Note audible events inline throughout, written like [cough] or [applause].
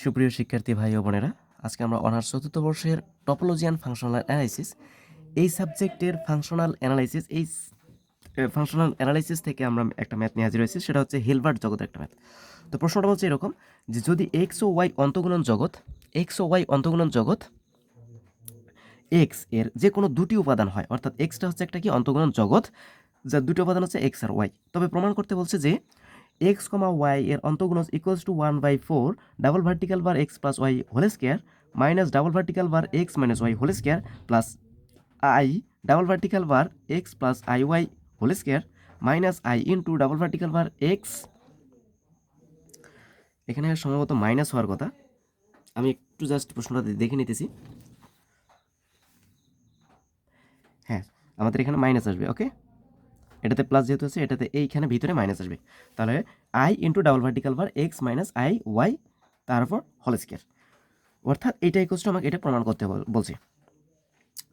সুপ্রিয় শিক্ষার্থী ভাই ও বোনেরা, আজকে আমরা অনার্স চতুর্থ বর্ষের টপোলজিয়ান ফাংশনাল অ্যানালাইসিস এই সাবজেক্টের ফাংশনাল অ্যানালাইসিস এই ফাংশনাল অ্যানালাইসিস থেকে আমরা একটা ম্যাথ নিয়ে হাজির হয়েছি, সেটা হচ্ছে হিলবার্ট জগতের একটা ম্যাথ তো প্রশ্নটা হচ্ছে এরকম যে যদি এক্স ও ওয়াই অন্তগুণন জগৎ এক্স ও ওয়াই অন্তগুণন জগৎ এক্সের যে কোনো দুটি উপাদান হয়, অর্থাৎ এক্সটা হচ্ছে একটা কি, অন্তগুণন জগৎ, যার দুটি উপাদান হচ্ছে এক্স আর ওয়াই তবে প্রমাণ করতে বলছে যে এক্স কমা ওয়াই এর অন্তগুণজ equals to one by four double vertical bar x plus y whole square minus double vertical bar x minus y whole square plus i double vertical bar x plus i y whole square minus i into double vertical bar x এখানে সম্ভবত minus হওয়ার কথা। আমি একটু just প্রশ্নটা দেখে নিতেছি। হ্যাঁ আমাদের এখানে মাইনাস আসবে ওকে এটাতে প্লাস যেহেতু আছে, এটাতে এইখানে ভিতরে মাইনাস আসবে। তাহলে i into double vertical bar x minus i y তারপর হল স্কোয়ার অর্থাৎ এইটাই কোশ্চেন আমাকে এটা প্রমাণ করতে বল- বলছে।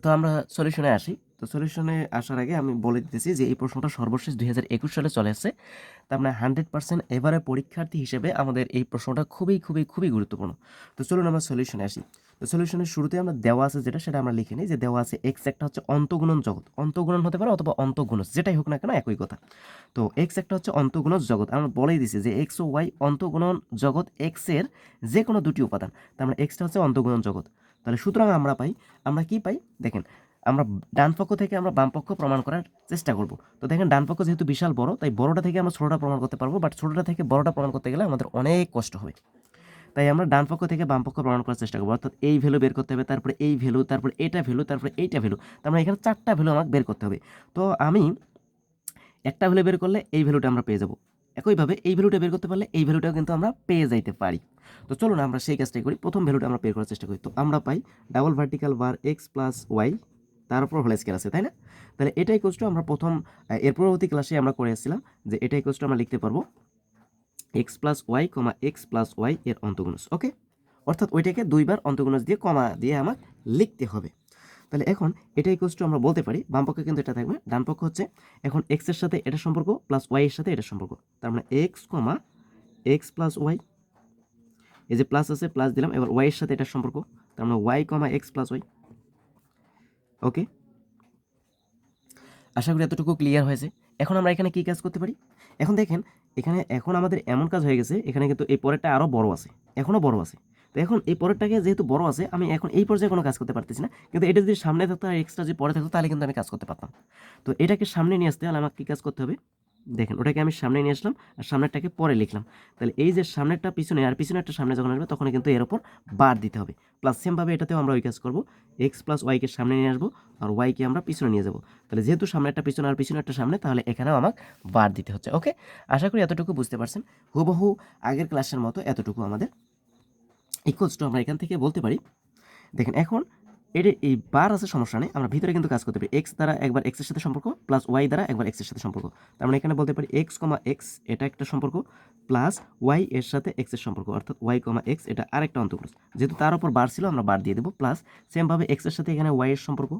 তো আমরা সলিউশনে আসি। তো সলিউশনে আসার আগে আমি বলে দিতেছি যে এই প্রশ্নটা সর্বশেষ দুই হাজার একুশ সালে চলে আসছে। তার মানে হান্ড্রেড পার্সেন্ট এবারে পরীক্ষার্থী হিসেবে আমাদের এই প্রশ্নটা খুবই খুবই খুবই গুরুত্বপূর্ণ। তো চলুন আমরা সলিউশনে আসি। তো সলিউশনের শুরুতে আমরা দেওয়া আছে যেটা, সেটা আমরা লিখে নিই যে দেওয়া আছে এক্স একটা হচ্ছে অন্তগুণন জগৎ। অন্তগুণন হতে পারে অথবা অন্তগুণজ যেটাই হোক না কেন একই কথা। তো এক্স একটা হচ্ছে অন্তগুণজ জগৎ। আমরা বলেই দিছি যে এক্স ও ওয়াই অন্তগুণন জগৎ এক্সের যে কোনো দুটি উপাদান। তার মানে এক্সটা হচ্ছে অন্তগুণন জগৎ। তাহলে সুতরাং আমরা পাই, আমরা কি পাই? দেখেন আমরা ডান পক্ষ থেকে আমরা বাম পক্ষ প্রমাণ করার চেষ্টা করব। তো দেখেন, ডান পক্ষ যেহেতু বিশাল বড়, তাই বড়টা থেকে আমরা ছোটটা প্রমাণ করতে পারব বাট ছোটটা থেকে বড়টা প্রমাণ করতে গেলে আমাদের অনেক কষ্ট হবে। তাই আমরা ডান পক্ষ থেকে বাম পক্ষ প্রমাণ করার চেষ্টা করব। অর্থাৎ এই ভ্যালু বের করতে হবে, তারপরে এই ভ্যালু তারপরে এইটা ভ্যালু তারপরে এইটা ভ্যালু তার মানে এখানে চারটা ভ্যালু আমাকে বের করতে হবে। তো আমি একটা ভ্যালু বের করলে এই ভ্যালুটা আমরা পেয়ে যাব। একইভাবে এই ভ্যালুটা বের করতে পারলে এই ভ্যালুটাও কিন্তু আমরা পেয়ে যাইতে পারি। তো চলুন আমরা সেই কাজটাই করি। প্রথম ভ্যালুটা আমরা বের করার চেষ্টা করি। তো আমরা পাই double vertical bar x plus y তার উপর হোল স্কেল আছে, তাই না? তাহলে এটাই কোস্ট আমরা প্রথম এর পরবর্তী ক্লাসে আমরা করে এসেছিলাম যে এটাই কোস্ট আমরা লিখতে পারব। X plus y comma x plus y এর অন্তগুণস ওকে অর্থাৎ ওইটাকে দুইবার অন্তগুণস দিয়ে কমা দিয়ে আমার লিখতে হবে। তাহলে এখন এটাই কোস্ট আমরা বলতে পারি, বাম পক্ষে কিন্তু এটা থাকবে, ডান পক্ষ হচ্ছে এখন এক্সের সাথে এটা সম্পর্ক প্লাস ওয়াই এর সাথে এটা সম্পর্ক। তার মানে x comma x plus y এই যে প্লাস আছে প্লাস দিলাম, এবার ওয়াই এর সাথে এটা সম্পর্ক। তার মানে y comma x plus y okay আশা করি এতটুকু ক্লিয়ার হয়েছে। এখন আমরা এখানে কী কাজ করতে পারি? এখন দেখেন, এখানে এখন আমাদের এমন কাজ হয়ে গেছে, এখানে কিন্তু এই পরেরটা আরও বড় আছে, এখনও বড় আছে। তো এখন এই পরেরটাকে যেহেতু বড় আছে, আমি এখন এই পর্যায়ে কোনো কাজ করতে পারতেছি না। কিন্তু এটা যদি সামনে থাকতো আর এক্সট্রা যদি পরে থাকতো, তাহলে কিন্তু আমি কাজ করতে পারতাম। তো এটাকে সামনে নিয়ে আসতে হলে আমাকে কী কাজ করতে হবে? দেখেন, ওটাকে আমি সামনে নিয়ে আসলাম আর সামনেরটাকে পরে লিখলাম। তাহলে এই যে সামনেরটা পিছনে আর পিছনেরটা সামনে যখন আসবে তখন কিন্তু এর ওপর বার দিতে হবে। প্লাস সেমভাবে এটাতেও আমরা ওই কাজ করব। এক্স প্লাস ওয়াইকে সামনে নিয়ে আসব আর ওয়াইকে আমরা পিছনে নিয়ে যাব। তাহলে যেহেতু সামনেরটা পিছনে আর পিছনেরটা সামনে, তাহলে এখানেও আমাকে বার দিতে হচ্ছে ওকে আশা করি এতটুকু বুঝতে পারছেন। হুবহু আগের ক্লাসের মতো এতটুকু আমাদের ইকুয়ালস টু আমরা এখান থেকে বলতে পারি। দেখেন, এখন এর এই বার আছে, সমস্যা নেই। আমরা ভিতরে কিন্তু কাজ করতে পারি। এক্স দ্বারা একবার এক্সের সাথে সম্পর্ক প্লাস ওয়াই দ্বারা একবার এক্সের সাথে সম্পর্ক। তার মানে এখানে বলতে পারি এক্স কমা এক্স এটা একটা সম্পর্ক প্লাস ওয়াই এর সাথে এক্সের সম্পর্ক। অর্থাৎ ওয়াই কমা এক্স এটা আরেকটা অন্তর্গ্রস যেহেতু তার উপর বার ছিল, আমরা বার দিয়ে দেবো। প্লাস সেমভাবে এক্সের সাথে এখানে ওয়াই এর সম্পর্ক,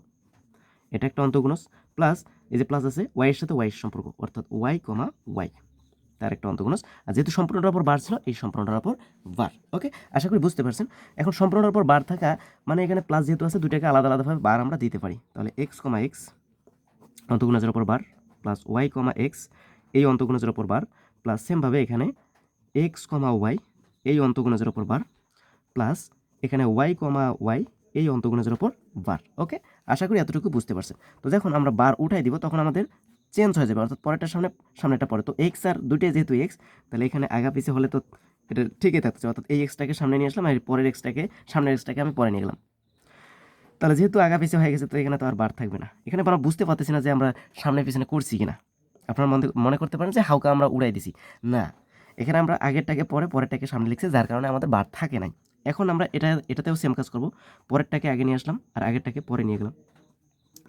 এটা একটা অন্তগুণস প্লাস এই যে প্লাস আছে ওয়াই এর সাথে ওয়াই এর সম্পর্ক, অর্থাৎ ওয়াই কমা ওয়াই তার একটা অন্তগুণস আর যেহেতু সম্পূর্ণটার উপর বার ছিল, এই সম্পূর্ণটার উপর বার, ওকে? আশা করি বুঝতে পারছেন। এখন সম্পূর্ণটার উপর বার থাকা মানে এখানে প্লাস যেহেতু আছে দুটাকে আলাদা আলাদাভাবে বার আমরা দিতে পারি। তাহলে এক্স কমা এক্স অন্তগুণজের উপর bar plus y comma x এই অন্তগুণজের উপর বার প্লাস সেমভাবে এখানে এক্স কমা ওয়াই এই অন্তগুণজের উপর বার প্লাস এখানে ওয়াই কমা ওয়াই এই অন্তগুণজের উপর বার, ওকে? আশা করি এতটুকু বুঝতে পারছেন। তো যখন আমরা বার উঠাই দিব, তখন আমাদের চেঞ্জ হয়ে যাবে, অর্থাৎ পরেরটার সামনে সামনেটা পরে। তো এক্স আর দুইটাই যেহেতু এক্স তাহলে এখানে আগা পিছে হলে তো এটা ঠিকই থাকছে, অর্থাৎ এই এক্সটাকে সামনে নিয়ে আসলাম আর পরের এক্সটাকে সামনের এক্সটাকে আমি পরে নিয়ে গেলাম। তাহলে যেহেতু আগা পিছে হয়ে গেছে, তো এখানে তো আর বার থাকবে না। এখানে আমরা বুঝতে পারতেছি না যে আমরা সামনে পিছনে করছি কিনা। আপনারা মনে মনে করতে পারেন যে হাউকা আমরা উড়াই দিছি। না, এখানে আমরা আগেরটাকে পরে, পরেরটাকে সামনে লিখছি, যার কারণে আমাদের বার থাকে নাই। এখন আমরা এটা, এটাতেও সেম কাজ করব। পরেরটাকে আগে নিয়ে আসলাম আর আগেরটাকে পরে নিয়ে গেলাম।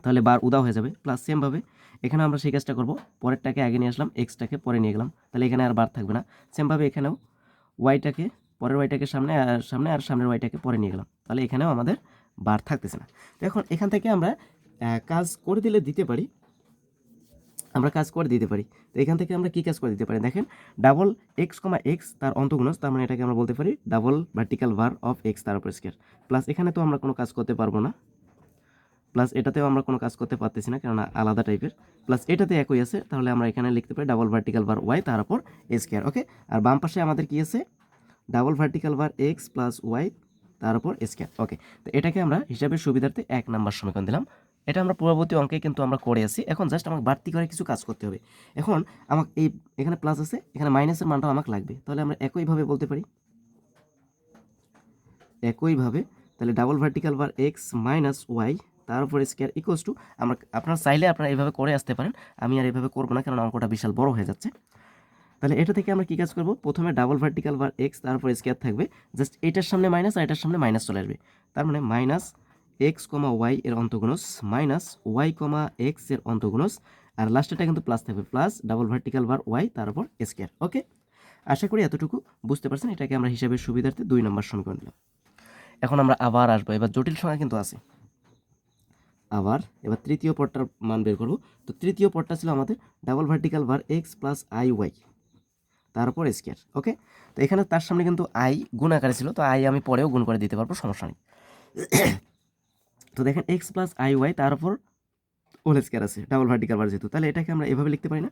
তাহলে বার উদাও হয়ে যাবে প্লাস সেমভাবে এখানে আমরা সেই কাজটা করব। পরেরটাকে আগে নিয়ে আসলাম এক্সটাকে পরে নিয়ে গেলাম। তাহলে এখানে আর বার থাকবে না। সেমভাবে এখানেও ওয়াইটাকে পরের ওয়াইটাকে সামনে আর সামনে আর সামনের ওয়াইটাকে পরে নিয়ে গেলাম। তাহলে এখানেও আমাদের বার থাকতেছে না। তো এখন এখান থেকে আমরা কাজ করে দিলে দিতে পারি। আমরা কাজ করে দিতে পারি। তো এখান থেকে আমরা কি কাজ করে দিতে পারি? দেখেন ডাবল এক্স কমা এক্স তার অন্তগুণস তার মানে এটাকে আমরা বলতে পারি double vertical bar of x তার উপর স্কোয়ার প্লাস এখানে তো আমরা কোনো কাজ করতে পারব না। প্লাস এটাতেও আমরা কোনো কাজ করতে পারতেছি না, কেননা আলাদা টাইপের প্লাস এটাতে একই আছে, তাহলে আমরা এখানে লিখতে পারি ডাবল ভার্টিক্যাল বার ওয়াই তার উপর স্কোয়ার ওকে আর বাম পাশে আমাদের কি আছে? Double vertical bar x plus y তার উপর স্কোয়ার ওকে তো এটাকে আমরা হিসাবের সুবিধার্থে এক নাম্বার সমীকরণ দিলাম। এটা আমরা পূর্ববর্তী অঙ্কে কিন্তু আমরা করে আসি এখন জাস্ট আমাকে বাড়তি করে কিছু কাজ করতে হবে। এখন আমাকে এই, এখানে প্লাস আছে, এখানে মাইনাসের মানটাও আমাকে লাগবে। তাহলে আমরা একইভাবে বলতে পারি। একইভাবে তাহলে double vertical bar x minus y তার উপর স্কোয়ার ইকুয়ালস টু আমরা, আপনারা চাইলে আপনারা এইভাবে করে আসতে পারেন। আমি আর এইভাবে করব না কারণ অঙ্কটা বিশাল বড় হয়ে যাচ্ছে। তাহলে এটা থেকে আমরা কী কাজ করব? প্রথমে ডাবল ভার্টিক্যাল বার এক্স তার উপর স্কোয়ার থাকবে। জাস্ট এটার সামনে মাইনাস আর এটার সামনে মাইনাস চলে আসবে। তার মানে মাইনাস এক্স কমা ওয়াই এর অন্তগুণস মাইনাস ওয়াই কমা এক্সের অন্তগুণস, আর লাস্টেরটা কিন্তু প্লাস থাকবে। Plus double vertical bar y তার উপর স্কোয়ার ওকে আশা করি এতটুকু বুঝতে পারছেন। এটাকে আমরা হিসাবের সুবিধার্থে দুই নম্বর সমীকরণ দিলাম। এখন আমরা আবার আসব। এবার জটিল সংখ্যা কিন্তু আছে। আবার এবার তৃতীয় পদটার মান বের করব। তো তৃতীয় পদটা ছিল আমাদের double vertical bar x plus i y তার উপর স্কোয়ার ওকে তো এখানে তার সামনে কিন্তু আই গুণ আকারে ছিল, তো আই আমি পরেও গুণ করে দিতে পারব, সমস্যা নেই। [coughs] তো দেখেন এক্স প্লাস আই ওয়াই তার উপর হোল স্কোয়ার আছে ডাবল ভার্টিক্যাল বার যেহেতু, তাহলে এটাকে আমরা এভাবে লিখতে পারি না?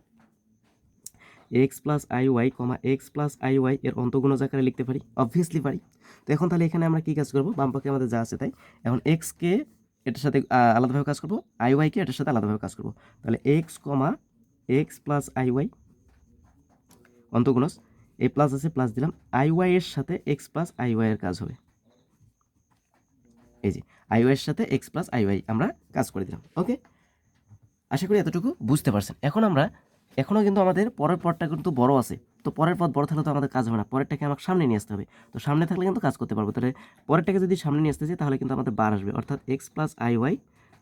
X plus i y comma x plus i y এর অন্তগুণজ আকারে লিখতে পারি অবভিয়াসলি পারি। তো এখন তাহলে এখানে আমরা কী কাজ করব? বাম পক্ষে আমাদের যা আছে তাই, এখন এক্সকে এটার সাথে আলাদাভাবে কাজ করব। আই ওয়াইকে এটার সাথে আলাদাভাবে কাজ করব। তাহলে x comma x plus i y অন্তগুণস এই প্লাস আছে, প্লাস দিলাম। আই ওয়াই এর সাথে এক্স প্লাস আই ওয়াই এর কাজ হবে। এই যে, আই ওয়াই এর সাথে এক্স প্লাস আই ওয়াই আমরা কাজ করে দিলাম। ওকে? আশা করি এতটুকু বুঝতে পারছেন। এখন আমরা, এখনও কিন্তু আমাদের পরের পরটা কিন্তু বড় আছে। তো পরের পদ বড় থাকলে তো আমাদের কাজ হবে না। পরেরটাকে আমাকে সামনে নিয়ে আসতে হবে। তো সামনে থাকলে কিন্তু কাজ করতে পারব। তাহলে পরেরটাকে যদি সামনে নিয়ে আসতে চাই, তাহলে কিন্তু আমাদের বার আসবে। অর্থাৎ এক্স প্লাস আই ওয়াই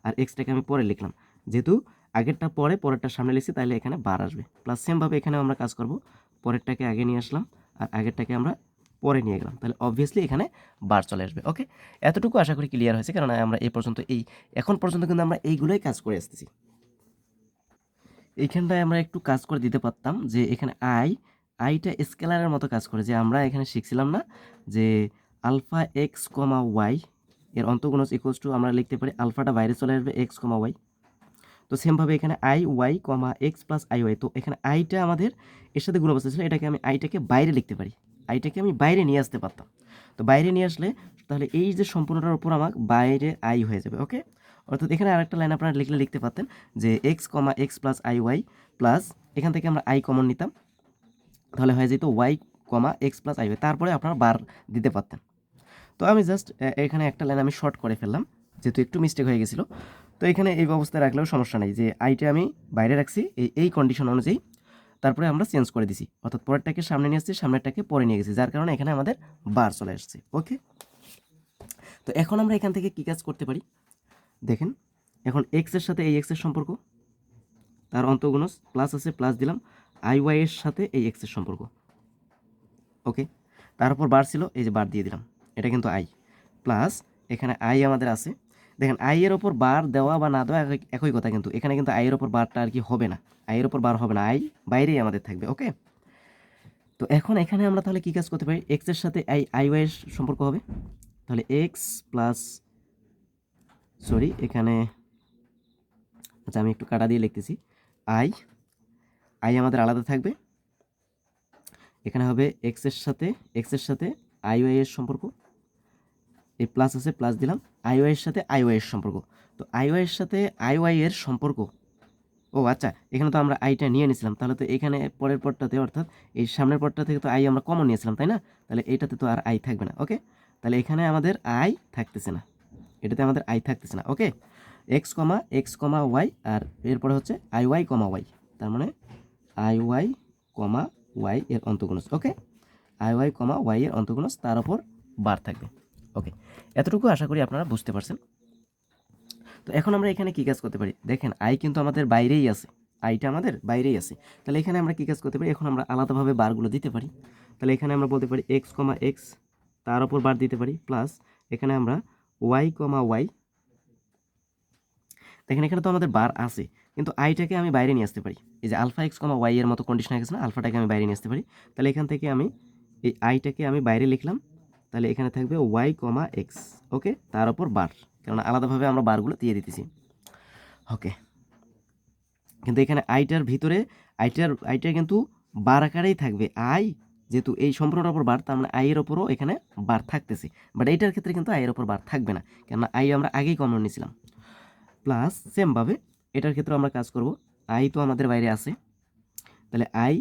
আর এক্সটাকে আমি পরে লিখলাম। যেহেতু আগেরটা পরে, পরেরটা সামনে লিখছি, তাহলে এখানে বার আসবে। প্লাস সেমভাবে এখানে আমরা কাজ করব। পরেরটাকে আগে নিয়ে আসলাম আর আগেরটাকে আমরা পরে নিয়ে গেলাম। তাহলে অবভিয়াসলি এখানে বার চলে আসবে। ওকে এতটুকু আশা করি ক্লিয়ার হয়েছে। কারণ আমরা এই পর্যন্ত এই, এখন পর্যন্ত কিন্তু আমরা এইগুলোই কাজ করে আসতেছি। এইখানটায় আমরা একটু কাজ করে দিতে পারতাম যে এখানে আই আইটা স্কেলারের মতো কাজ করে, যে আমরা এখানে শিখছিলাম না যে আলফা এক্স কমা ওয়াই এর অন্তগুণস ইকুয়ালস টু আমরা লিখতে পারি আলফাটা বাইরে চলে আসবে এক্স কমা ওয়াই তো সেমভাবে এখানে i y comma x plus i y তো এখানে আইটা আমাদের এর সাথে গুণ অবস্থা ছিল, এটাকে আমি আইটাকে বাইরে লিখতে পারি। আইটাকে আমি বাইরে নিয়ে আসতে পারতাম। তো বাইরে নিয়ে আসলে তাহলে এই যে সম্পূর্ণটার উপর আমার বাইরে আই হয়ে যাবে ওকে অর্থাৎ এখানে আরেকটা লাইন আপনারা লিখলে লিখতে পারতেন যে x comma x plus i y plus এখান থেকে আমরা আই কমন নিতাম। তাহলে হয়ে যেত y comma x plus i তারপরে আপনারা বার দিতে পারতেন। তো আমি জাস্ট এখানে একটা লাইন আমি শর্ট করে ফেললাম, যেহেতু একটু মিস্টেক হয়ে গেছিল। তো এখানে এই অবস্থায় রাখলেও সমস্যা নেই যে আইটা আমি বাইরে রাখছি এই এই কন্ডিশন অনুযায়ী তারপরে আমরা চেঞ্জ করে দিছি। অর্থাৎ পরেরটাকে সামনে নিয়ে আসছি, সামনেরটাকে পরে নিয়ে গেছি, যার কারণে এখানে আমাদের বার চলে আসছে ওকে তো এখন আমরা এখান থেকে কী কাজ করতে পারি? দেখেন, এখন এক্সের সাথে এই এক্সের সম্পর্ক, তার অন্তগুণস প্লাস আছে প্লাস দিলাম। আই ওয়াই এর সাথে এই এক্সের সম্পর্ক। ওকে? তার উপর বার ছিল, এই যে বার দিয়ে দিলাম। এটা কিন্তু আই। প্লাস এখানে আই আমাদের আছে। দেখেন, আই এর ওপর বার দেওয়া বা না দেওয়া একই- কথা কিন্তু। এখানে কিন্তু আই এর ওপর বারটা আর কি হবে না। আই এর ওপর বার হবে না। আই বাইরেই আমাদের থাকবে, ওকে? তো এখন এখানে আমরা তাহলে কী কাজ করতে পারি? এক্সের সাথে আই আই ওয়াই এর সম্পর্ক হবে। তাহলে এক্স প্লাস সরি এখানে আচ্ছা আমি একটু কাটা দিয়ে লিখতেছি। আই আই আমাদের আলাদা থাকবে। এখানে হবে এক্সের সাথে এক্সের সাথে আই, ওয়াই এর সম্পর্ক। এই প্লাস আছে প্লাস দিলাম। আই, ওয়াই এর সাথে আই, ওয়াই এর সম্পর্ক। তো আই, ওয়াই এর সাথে আই, ওয়াই এর সম্পর্ক। ও আচ্ছা এখানে তো আমরা আইটা নিয়ে নিয়েছিলাম। তাহলে তো এখানে পরের পরটাতে অর্থাৎ এই সামনের পরটা থেকে তো আই আমরা কমন নিয়েছিলাম, তাই না? তাহলে এইটাতে তো আর আই থাকবে না, ওকে? তাহলে এখানে আমাদের আই থাকতেছে না। এটাতে আমাদের আই থাকতেছে না, okay? X comma x comma y আর এরপরে হচ্ছে আই ওয়াই কমা ওয়াই তার মানে আই ওয়াই কমা ওয়াই এর অন্তগুণস okay? I y comma y এর অন্তগুণস তার উপর বার থাকবে, ওকে? এতটুকু আশা করি আপনারা বুঝতে পারছেন। তো এখন আমরা এখানে কী কাজ করতে পারি? দেখেন, আই কিন্তু আমাদের বাইরেই আছে। আইটা আমাদের বাইরেই আছে। তাহলে এখানে আমরা কী কাজ করতে পারি? এখন আমরা আলাদাভাবে বারগুলো দিতে পারি। তাহলে এখানে আমরা বলতে পারি এক্স কমা এক্স, তার উপর বার দিতে পারি, প্লাস এখানে আমরা ওয়াই কমা ওয়াই, দেখেন এখানে তো আমাদের বার আছে। কিন্তু আইটাকে আমি বাইরে নিয়ে আসতে পারি। এই যে আলফা এক্স কমা ওয়াই এর মতো কন্ডিশন হয়ে গেছে না আলফাটাকে আমি বাইরে নিয়ে আসতে পারি। তাহলে এখান থেকে আমি এই আইটাকে আমি বাইরে লিখলাম। তাহলে এখানে থাকবে ওয়াই কমা এক্স ওকে তার উপর বার কারণ আলাদাভাবে আমরা বারগুলো দিয়ে দিতেছি। ওকে কিন্তু এখানে আইটার ভিতরে আইটার আইটা কিন্তু বার আকারেই থাকবে। আই যেহেতু এই সম্পূর্ণটার উপর বার, তার মানে আই এর ওপরও এখানে বার থাকতেছে। বাট এইটার ক্ষেত্রে কিন্তু আই এর ওপর বার থাকবে না, কেননা আই আমরা আগেই কমন নিয়েছিলাম। প্লাস সেমভাবে এটার ক্ষেত্রে আমরা কাজ করব। আই তো আমাদের বাইরে আছে। তাহলে i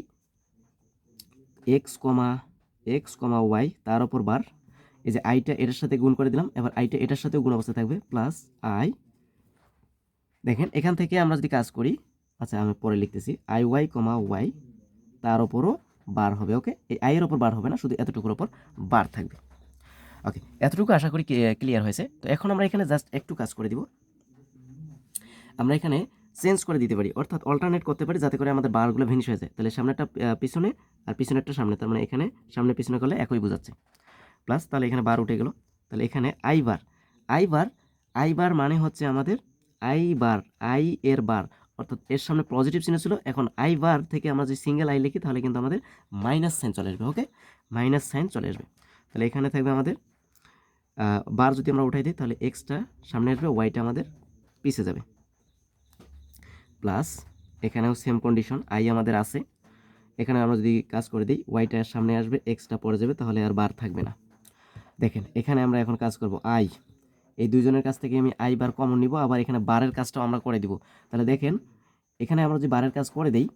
x comma x comma y তার ওপর বার। এই যে আইটা এটার সাথে গুণ করে দিলাম। এবার আইটা এটার সাথেও গুণ অবস্থা থাকবে প্লাস আই দেখেন, এখান থেকে আমরা যদি কাজ করি আচ্ছা আমি পরে লিখতেছি। আই ওয়াই কমা ওয়াই তার ওপরও বার হবে, ওকে? এই আইয়ের ওপর বার হবে না, শুধু এতটুকুর ওপর বার থাকবে। ওকে, এতটুকু আশা করি ক্লিয়ার হয়েছে। তো এখন আমরা এখানে জাস্ট একটু কাজ করে দিব। আমরা এখানে চেঞ্জ করে দিতে পারি, অর্থাৎ অল্টারনেট করতে পারি যাতে করে আমাদের বারগুলো ভিনিশ হয়ে যায়। তাহলে সামনেটা পিছনে আর পিছনেরটা সামনে, তার মানে এখানে সামনে পিছনে করলে একই বোঝাচ্ছে। প্লাস তাহলে এখানে বার উঠে গেল। তাহলে এখানে i bar i bar i bar মানে হচ্ছে আমাদের আই বার আই এর বার অর্থাৎ এর সামনে পজিটিভ চিহ্ন ছিল, এখন আই বার থেকে আমরা যদি সিঙ্গেল আই লিখি, তাহলে কিন্তু আমাদের মাইনাস সাইন চলে আসবে ওকে মাইনাস সাইন চলে আসবে। তাহলে এখানে থাকবে আমাদের বার যদি আমরা উঠাই দিই, তাহলে এক্সটা সামনে আসবে ওয়াইটা আমাদের পিছিয়ে যাবে। প্লাস এখানেও সেম কন্ডিশন আই আমাদের আছে। এখানে আমরা যদি কাজ করে দিই ওয়াইটা সামনে আসবে এক্সটা পড়ে যাবে, তাহলে আর বার থাকবে না। দেখেন, এখানে আমরা এখন কাজ করব আই এই দুইজনের কাছ থেকে আমি আই বার কমন নিব, আবার এখানে বারের কাজটাও আমরা করে দিব। তাহলে দেখেন, এখানে আমরা যদি বারের কাজ করে দিই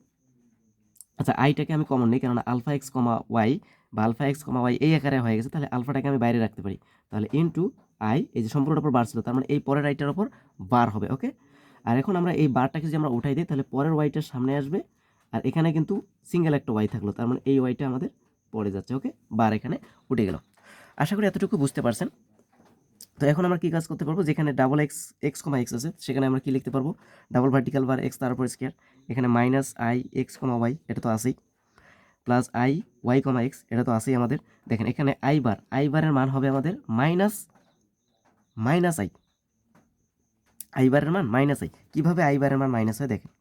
আচ্ছা আইটাকে আমি কমন নিই, কেননা আলফা এক্স কমা ওয়াই বা আলফা এক্স কমা ওয়াই এই আকারে হয়ে গেছে, তাহলে আলফাটাকে আমি বাইরে রাখতে পারি। তাহলে ইনটু আই এই যে সম্পূর্ণটার উপর বার ছিল, তার মানে এই পরের আইটার উপর বার হবে ওকে আর এখন আমরা এই বারটাকে যদি আমরা উঠাই দিই, তাহলে পরের ওয়াইটার সামনে আসবে আর এখানে কিন্তু সিঙ্গেল একটা ওয়াই থাকল, তার মানে এই ওয়াইটা আমাদের পড়ে যাচ্ছে ওকে বার এখানে উঠে গেল। আশা করি এতটুকু বুঝতে পারছেন। তো এখন আমরা কী কাজ করতে পারব? যেখানে double x x comma x আছে, সেখানে আমরা কি লিখতে পারব? ডাবল ভার্টিক্যাল বার এক্স তার উপর স্কোয়ার এখানে minus i x comma y এটা তো আছেই। Plus i y comma x এটা তো আছেই আমাদের। দেখেন, এখানে আই বার আই বারের মান হবে আমাদের মাইনাস মাইনাস আই আই বারের মান মাইনাস আই। কীভাবে আই বারের মান মাইনাস হয় দেখেন।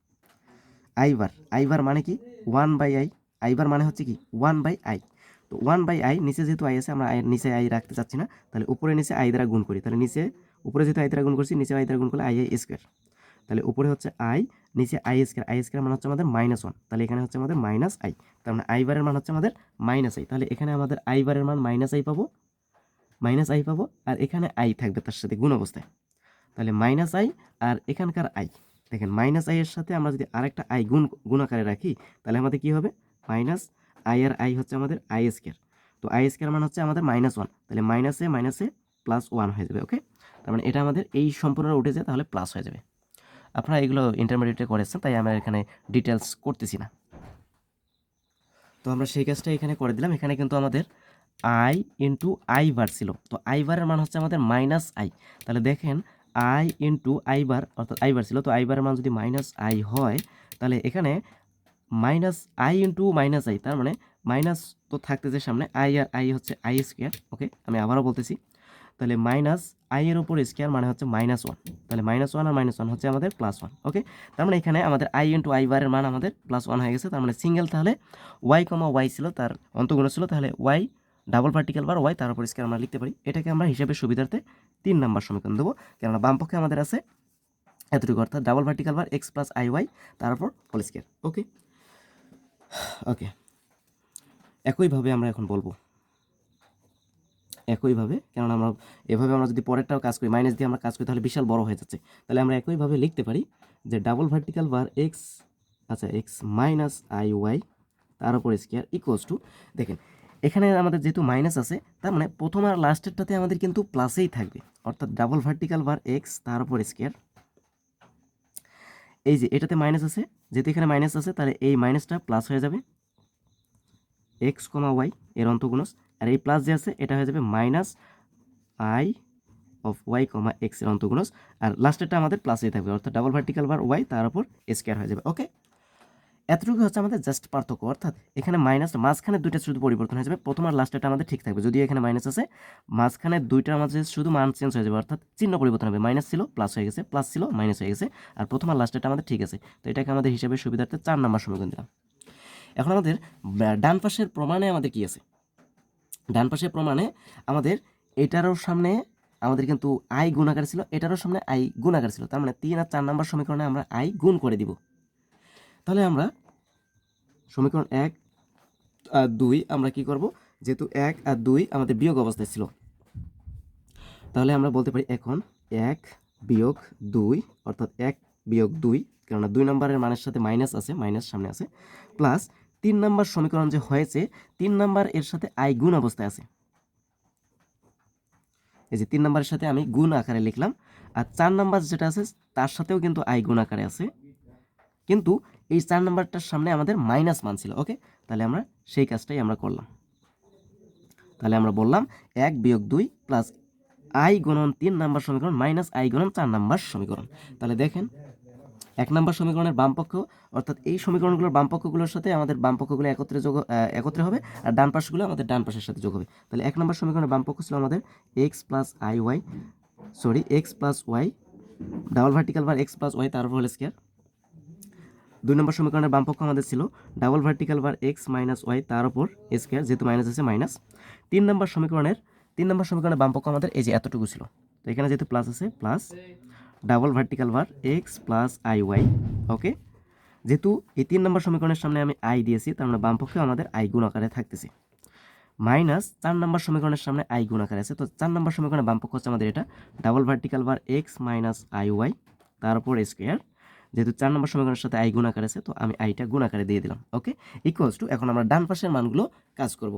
আই বার আই বার মানে কি? One by i i bar মানে হচ্ছে কি? ওয়ান বাই আই তো ওয়ান বাই আই নিচে যেহেতু আই আছে, আমরা আই নিচে আই রাখতে চাচ্ছি না, তাহলে উপরে নিচে আই দ্বারা গুণ করি। তাহলে নিচে, উপরে যেহেতু আই দ্বারা গুণ করছি, নিচে আই দ্বারা গুণ করলে আই আই স্কোয়ার তাহলে উপরে হচ্ছে আই নিচে আই স্কোয়ার আই স্কোয়ার মানে হচ্ছে আমাদের মাইনাস ওয়ান তাহলে এখানে হচ্ছে আমাদের মাইনাস আই তার মানে আই বারের মান হচ্ছে আমাদের মাইনাস আই তাহলে এখানে আমাদের আই বারের মান মাইনাস আই পাবো। মাইনাস আই পাবো, আর এখানে আই থাকবে তার সাথে গুণ অবস্থায়। তাহলে মাইনাস আই আর এখানকার আই দেখেন মাইনাস আই এর সাথে আমরা যদি আরেকটা আই গুণ গুণ আকারে রাখি, তাহলে আমাদের কি হবে? মাইনাস আই আর আই হচ্ছে আমাদের আই স্কোয়ার তো আই স্কোয়ার মান হচ্ছে আমাদের মাইনাস ওয়ান তাহলে মাইনাসে মাইনাসে প্লাস ওয়ান হয়ে যাবে ওকে তার মানে এটা আমাদের এই সম্পূর্ণ উঠে যায়, তাহলে প্লাস হয়ে যাবে। আপনারা এগুলো ইন্টারমিডিয়েটে করেছেন, তাই আমরা এখানে ডিটেলস করতেছি না। তো আমরা সেই কাজটা এখানে করে দিলাম। এখানে কিন্তু আমাদের আই ইন্টু আই বার ছিল। তো আই বারের মান হচ্ছে আমাদের মাইনাস আই তাহলে দেখেন আই ইন্টু আই বার অর্থাৎ আই বার ছিল, তো আই বারের মান যদি মাইনাস আই হয়, তাহলে এখানে minus i into minus i, তার মানে মাইনাস তো থাকতেছে সামনে, আই আর আই হচ্ছে আই স্কোয়ার ওকে আমি আবারও বলতেছি, তাহলে মাইনাস আই এর উপর স্কোয়ার মানে হচ্ছে মাইনাস ওয়ান তাহলে মাইনাস ওয়ান আর মাইনাস ওয়ান হচ্ছে আমাদের প্লাস ওয়ান ওকে তার মানে এখানে আমাদের আই ইন্টু আই বারের মান আমাদের প্লাস ওয়ান হয়ে গেছে, তার মানে সিঙ্গেল তাহলে ওয়াই কমা ওয়াই ছিল, তার অন্তগুণ ছিল, তাহলে y double vertical bar y তার উপর স্কোয়ার আমরা লিখতে পারি, এটাকে আমরা হিসাবের সুবিধার্থে তিন নাম্বার সমীকরণ দেবো। কেননা বাম পক্ষে আমাদের আছে এতটুকু, অর্থাৎ double vertical bar x plus i y তার উপর হোল স্কোয়ার ওকে ওকে একইভাবে আমরা এখন বলব। একইভাবে, কেননা আমরা এভাবে আমরা যদি পরেরটাও কাজ করি মাইনাস দিয়ে আমরা কাজ করি, তাহলে বিশাল বড় হয়ে যাচ্ছে। তাহলে আমরা একইভাবে লিখতে পারি যে ডাবল ভার্টিক্যাল বার এক্স আচ্ছা এক্স মাইনাস আই ওয়াই তার উপর স্কোয়ার ইকুয়ালস টু দেখেন এখানে আমাদের যেহেতু মাইনাস আছে, তার মানে প্রথম আর লাস্টেরটাতে আমাদের কিন্তু প্লাসেই থাকবে। অর্থাৎ ডাবল ভার্টিক্যাল বার এক্স তার উপর স্কোয়ার এই যে, এটাতে মাইনাস আছে। যেহেতু এখানে মাইনাস আছে, তাহলে এই মাইনাসটা প্লাস হয়ে যাবে এক্স কমা ওয়াই এর অন্তগুণস আর এই প্লাস যে আছে, এটা হয়ে যাবে minus i of y comma এক্সের অন্তগুণস আর লাস্টেরটা আমাদের প্লাসেই থাকবে। অর্থাৎ ডাবল ভার্টিক্যাল বার ওয়াই তার উপর স্কোয়ার হয়ে যাবে। ওকে এতটুকু হচ্ছে আমাদের জাস্ট পার্থক্য, অর্থাৎ এখানে মাইনাস মাঝখানে দুইটা শুধু পরিবর্তন হয়ে যাবে। প্রথম আর লাস্টেরটা আমাদের ঠিক থাকবে। যদিও এখানে মাইনাস আছে, মাঝখানে দুইটার মাঝে শুধু মান চেঞ্জ হয়ে যাবে, অর্থাৎ চিহ্ন পরিবর্তন হবে। মাইনাস ছিল প্লাস হয়ে গেছে প্লাস ছিল মাইনাস হয়ে গেছে, আর প্রথম আর লাস্টেরটা আমাদের ঠিক আছে। তো এটাকে আমাদের হিসাবে সুবিধার্থে চার নাম্বার সমীকরণ দিলাম। এখন আমাদের ডান পাশের প্রমাণে আমাদের কি আছে? ডান পাশের প্রমাণে আমাদের এটারও সামনে আমাদের কিন্তু আই গুণ আকার ছিল, এটারও সামনে আই গুণ আকার ছিল। তার মানে তিন আর চার নাম্বার সমীকরণে আমরা আই গুণ করে দিব। তাহলে আমরা সমীকরণ এক আর দুই আমরা কি করব? যেহেতু এক আর দুই আমাদের বিয়োগ অবস্থায় ছিল। তাহলে আমরা বলতে পারি এখন এক বিয়োগ দুই অর্থাৎ এক বিয়োগ দুই, কেননা দুই নম্বরের মানের সাথে মাইনাস আছে, মাইনাস সামনে আছে। প্লাস তিন নাম্বার সমীকরণ যে হয়েছে, তিন নাম্বার এর সাথে আই গুণ অবস্থায় আছে। এই যে তিন নাম্বারের সাথে আমি গুণ আকারে লিখলাম, আর চার নাম্বার যেটা আছে, তার সাথেও কিন্তু আই গুণ আকারে আছে। কিন্তু এই চার নাম্বারটার সামনে আমাদের মাইনাস মান ছিল ওকে তাহলে আমরা সেই কাজটাই আমরা করলাম। তাহলে আমরা বললাম এক বিয়োগ দুই প্লাস আই গুণন তিন নাম্বার সমীকরণ মাইনাস আই গুণন চার নাম্বার সমীকরণ। তাহলে দেখেন, এক নাম্বার সমীকরণের বামপক্ষ, অর্থাৎ এই সমীকরণগুলোর বাম পক্ষগুলোর সাথে আমাদের বামপক্ষগুলো একত্রে যোগ একত্রে হবে, আর ডান পাশগুলো আমাদের ডান পাশের সাথে যোগ হবে। তাহলে এক নম্বর সমীকরণের বামপক্ষ ছিল আমাদের x plus i y sorry x plus y double vertical bar x plus y তার হোল স্কোয়ার দুই নম্বর সমীকরণের বাম পক্ষ আমাদের ছিল double vertical bar x minus y তার উপর স্কোয়ার যেহেতু মাইনাস আছে মাইনাস তিন নম্বর সমীকরণের, তিন নম্বর সমীকরণের বাম পক্ষ আমাদের এই যে এতটুকু ছিল। তো এখানে যেহেতু প্লাস আছে plus double vertical bar x plus i y okay যেহেতু এই তিন নম্বর সমীকরণের সামনে আমি আই দিয়েছি, তার মানে বাম পক্ষে আমাদের আই গুণ আকারে থাকতেছে। মাইনাস চার নম্বর সমীকরণের সামনে আই গুণ আকারে আছে, তো চার নম্বর সমীকরণের বাম পক্ষ হচ্ছে আমাদের এটা double vertical bar x minus i y তার উপর স্কোয়ার যেহেতু চার নম্বর সমীকরণের সাথে আই গুণ আকারে আছে, তো আমি আইটা গুণ আকারে দিয়ে দিলাম ওকে ইকুয়ালস টু এখন আমরা ডান পাশের মানগুলো কাজ করব।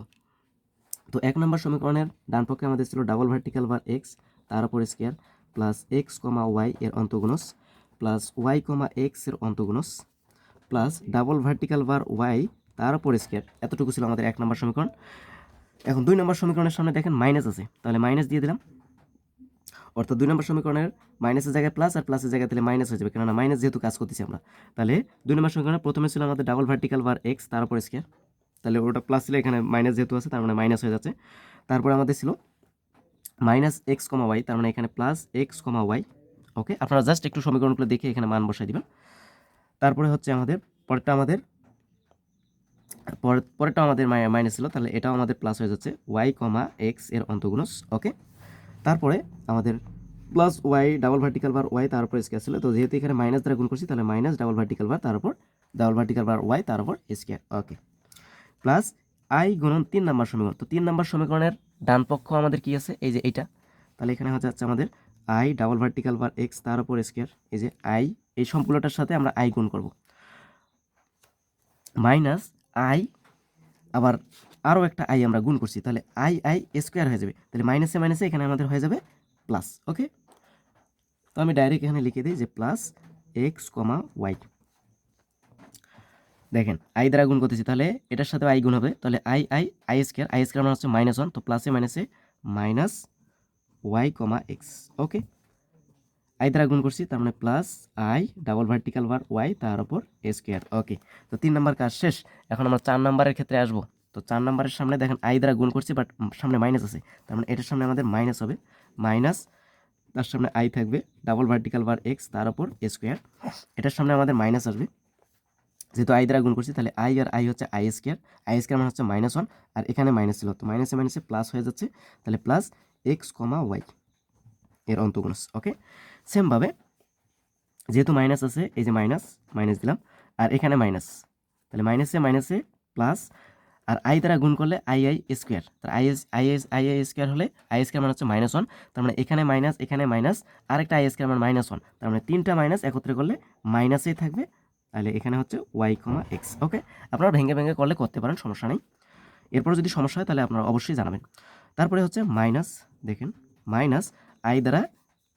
তো এক নম্বর সমীকরণের ডান পক্ষে আমাদের ছিল ডাবল ভার্টিক্যাল বার এক্স তার উপর square plus x comma y এর অন্তগুণস প্লাস ওয়াই কমা এক্সের অন্তগুণস plus double vertical bar y তার উপর স্কোয়ার এতটুকু ছিল আমাদের এক নম্বর সমীকরণ। এখন দুই নম্বর সমীকরণের সামনে দেখেন মাইনাস আছে, তাহলে মাইনাস দিয়ে দিলাম। অর্থাৎ দুই নম্বর সমীকরণের মাইনাসের জায়গায় প্লাস আর প্লাসের জায়গায় তাহলে মাইনাস হয়ে যাবে। কেননা মাইনাস যেহেতু কাজ করতেছি আমরা। তাহলে দুই নম্বর সমীকরণে প্রথমে ছিল আমাদের ডাবল ভার্টিক্যাল বার এক্স তার উপর তাহলে ওটা প্লাস ছিল, এখানে মাইনাস যেহেতু আছে, তার মানে মাইনাস হয়ে যাচ্ছে। তারপরে আমাদের ছিল মাইনাস এক্স কমা ওয়াই তার মানে এখানে plus x comma y okay আপনারা জাস্ট একটু সমীকরণগুলো দেখে এখানে মান বসাই দিবেন। তারপরে হচ্ছে আমাদের, পরেরটা আমাদের পরের পরেরটা আমাদের মাইনাস ছিল, তাহলে এটাও আমাদের প্লাস হয়ে যাচ্ছে ওয়াই কমা এক্সের অন্তগুণস ওকে তারপরে আমাদের plus y double vertical bar y তার উপর স্কোয়ার ছিল। তো যেহেতু এখানে মাইনাস দ্বারা গুণ করছি, তাহলে মাইনাস ডাবল ভার্টিক্যাল বার তার উপর ডাবল ভার্টিক্যাল বার ওয়াই তার উপর স্কোয়ার ওকে প্লাস আই গুণন তিন নম্বর সমীকরণ। তো তিন নম্বর সমীকরণের ডান পক্ষ আমাদের কি আছে? এই যে এইটা। তাহলে এখানে হচ্ছে যাচ্ছে আমাদের i double vertical bar x তার উপর স্কোয়ার এই যে আই এই সম্পূর্ণটার সাথে আমরা আই গুণ করব। মাইনাস আই আবার আরও একটা আই আমরা গুণ করছি, তাহলে আই আই স্কোয়ার হয়ে যাবে। তাহলে মাইনাসে মাইনাসে এখানে আমাদের হয়ে যাবে প্লাস ওকে তো আমি ডাইরেক্ট এখানে লিখে দিই যে প্লাস এক্স কমা ওয়াই দেখেন আই দ্বারা গুণ করতেছি, তাহলে এটার সাথে আই গুণ হবে, তাহলে i i i square i square মানে হচ্ছে মাইনাস ওয়ান তো প্লাসে মাইনাসে minus y comma x okay i দ্বারা গুণ করছি, তার মানে plus i double vertical bar y তার উপর স্কোয়ার ওকে তো তিন নাম্বার কাজ শেষ, এখন আমরা চার নাম্বারের ক্ষেত্রে আসব। তো চার নাম্বারের সামনে দেখেন আই দ্বারা গুণ করছি বাট সামনে মাইনাস আছে। তার মানে এটার সামনে আমাদের মাইনাস হবে। মাইনাস তার সামনে আই থাকবে ডাবল ভার্টিক্যাল বার এক্স তার উপর স্কোয়ার এটার সামনে আমাদের মাইনাস আসবে। যেহেতু আই দ্বারা গুণ করছি, তাহলে আই আর আই হচ্ছে আই স্কোয়ার আই স্কোয়ার মানে হচ্ছে মাইনাস ওয়ান আর এখানে মাইনাস ছিল। তো মাইনাসে মাইনাসে প্লাস হয়ে যাচ্ছে। তাহলে প্লাস এক্স কমা ওয়াই এর অন্তগুণস ওকে সেমভাবে যেহেতু মাইনাস আছে, এই যে মাইনাস মাইনাস দিলাম, আর এখানে মাইনাস তাহলে মাইনাসে মাইনাসে প্লাস আর আই দ্বারা গুণ করলে আই আই স্কোয়ার তার i s i s i i square হলে আই স্কোয়ার মানে হচ্ছে মাইনাস ওয়ান তার মানে এখানে মাইনাস এখানে মাইনাস আরেকটা আই স্কোয়ার মানে মাইনাস ওয়ান তার মানে তিনটা মাইনাস একত্রে করলে মাইনাসেই থাকবে। তাহলে এখানে হচ্ছে ওয়াই কমা এক্স ওকে আপনারা ভেঙে ভেঙে করলে করতে পারেন, সমস্যা নেই। এরপর যদি সমস্যা হয়, তাহলে আপনারা অবশ্যই জানাবেন। তারপরে হচ্ছে মাইনাস দেখেন মাইনাস আই দ্বারা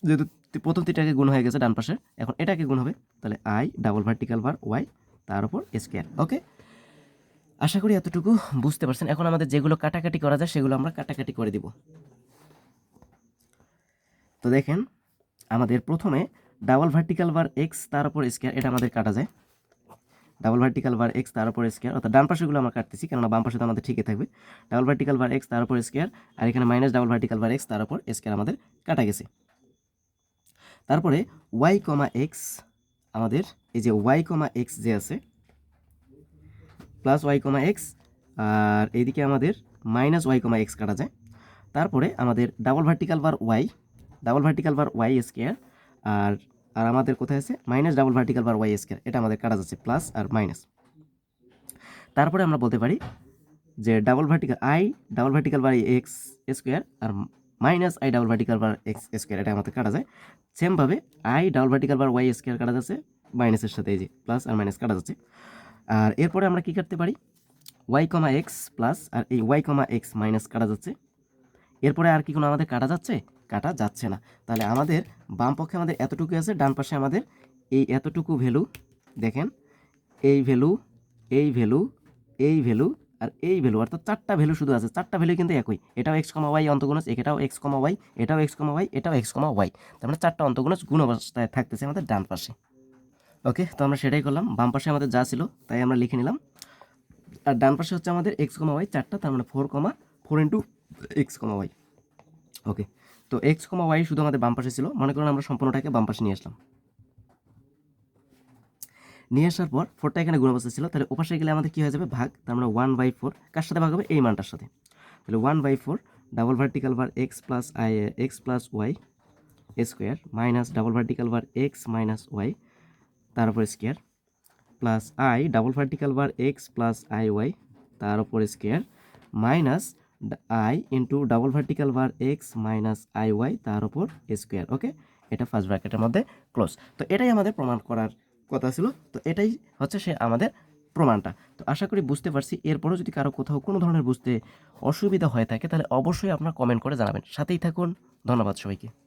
যেহেতু প্রথম তিনটাকে গুণ হয়ে গেছে ডান পাশে, এখন এটাকে গুণ হবে। তাহলে i double vertical bar y তার উপর স্কোয়ার ওকে আশা করি এতটুকু বুঝতে পারছেন। এখন আমাদের যেগুলো কাটাকাটি করা যায়, সেগুলো আমরা কাটাকাটি করে দিব। তো দেখেন, আমাদের প্রথমে ডাবল ভার্টিক্যাল বার এক্স তার উপর স্কোয়ার এটা আমাদের কাটা যায়। ডাবল ভার্টিক্যাল বার এক্স তার উপর স্কোয়ার অর্থাৎ ডান পাশেগুলো আমরা কাটতেছি, কেননা বাম পাশে তো আমাদের ঠিকই থাকবে। ডাবল ভার্টিক্যাল বার এক্স তার উপর স্কোয়ার আর এখানে minus double vertical bar x তার উপর স্কোয়ার আমাদের কাটা গেছে। তারপরে ওয়াই কমা এক্স আমাদের এই যে ওয়াই কমা এক্স যে আছে প্লাস ওয়াই কমা এক্স আর এইদিকে আমাদের মাইনাস ওয়াই কমা এক্স কাটা যায়। তারপরে আমাদের double vertical bar y double vertical bar y square আর আর আমাদের কোথায় আছে? Minus double vertical bar y square এটা আমাদের কাটা যাচ্ছে প্লাস আর মাইনাস তারপরে আমরা বলতে পারি যে double vertical i double vertical bar x square R minus i double vertical bar x square এটা আমাদের কাটা যায়। সেমভাবে i double vertical bar y square কাটা যাচ্ছে মাইনাসের সাথে এই যে প্লাস আর মাইনাস কাটা যাচ্ছে। আর এরপরে আমরা কী কাটতে পারি? ওয়াই কমা এক্স প্লাস আর এই ওয়াই কমা এক্স মাইনাস কাটা যাচ্ছে। এরপরে আর কি কোনো আমাদের কাটা যাচ্ছে? কাটা যাচ্ছে না। তাহলে আমাদের বাম পক্ষে আমাদের এতটুকু আছে, ডান পাশে আমাদের এই এতটুকু ভ্যালু দেখেন, এই ভ্যালু এই ভ্যালু এই ভ্যালু আর এই ভ্যালু অর্থাৎ চারটা ভ্যালু শুধু আছে। চারটা ভ্যালু কিন্তু একই। এটাও এক্স কমা ওয়াই অন্তগুণস এটাও এক্স কমা ওয়াই এটাও এক্স কমা ওয়াই এটাও এক্স কমা ওয়াই তার মানে চারটা অন্তগুণস গুণ অবস্থায় থাকতেছে আমাদের ডান পাশে। ওকে তো আমরা সেটাই করলাম। বাম পাশে আমাদের যা ছিল, তাই আমরা লিখে নিলাম। আর ডান পাশে হচ্ছে আমাদের এক্স কমা ওয়াই চারটা, তার মানে four comma four into x comma y okay তো এক্স কমা ওয়াই শুধু আমাদের বাম পাশে ছিল। মনে করুন আমরা সম্পূর্ণটাকে বাম পাশে নিয়ে আসলাম। নিয়ে আসার পর ফোরটা এখানে গুণ ছিল। তাহলে ওপাশে গেলে আমাদের কী হয়ে যাবে? ভাগ। তার মানে ওয়ান বাই ফোর কার সাথে ভাগ হবে? এই মানটার সাথে। তাহলে one by four double vertical bar x plus i x plus y square minus double vertical bar x minus y তার উপর square plus i double vertical bar x plus i y তার উপর square minus i into double vertical bar x minus i y তার উপর square okay এটা first ব্র্যাকেটের মধ্যে close তো এটাই আমাদের প্রমাণ করার কথা ছিল। তো এটাই হচ্ছে সে আমাদের প্রমাণটা। তো আশা করি বুঝতে পারছি। এরপরও যদি কারও কোথাও কোনো ধরনের বুঝতে অসুবিধা হয়ে থাকে, তাহলে অবশ্যই আপনার কমেন্ট করে জানাবেন। সাথেই থাকুন। ধন্যবাদ সবাইকে।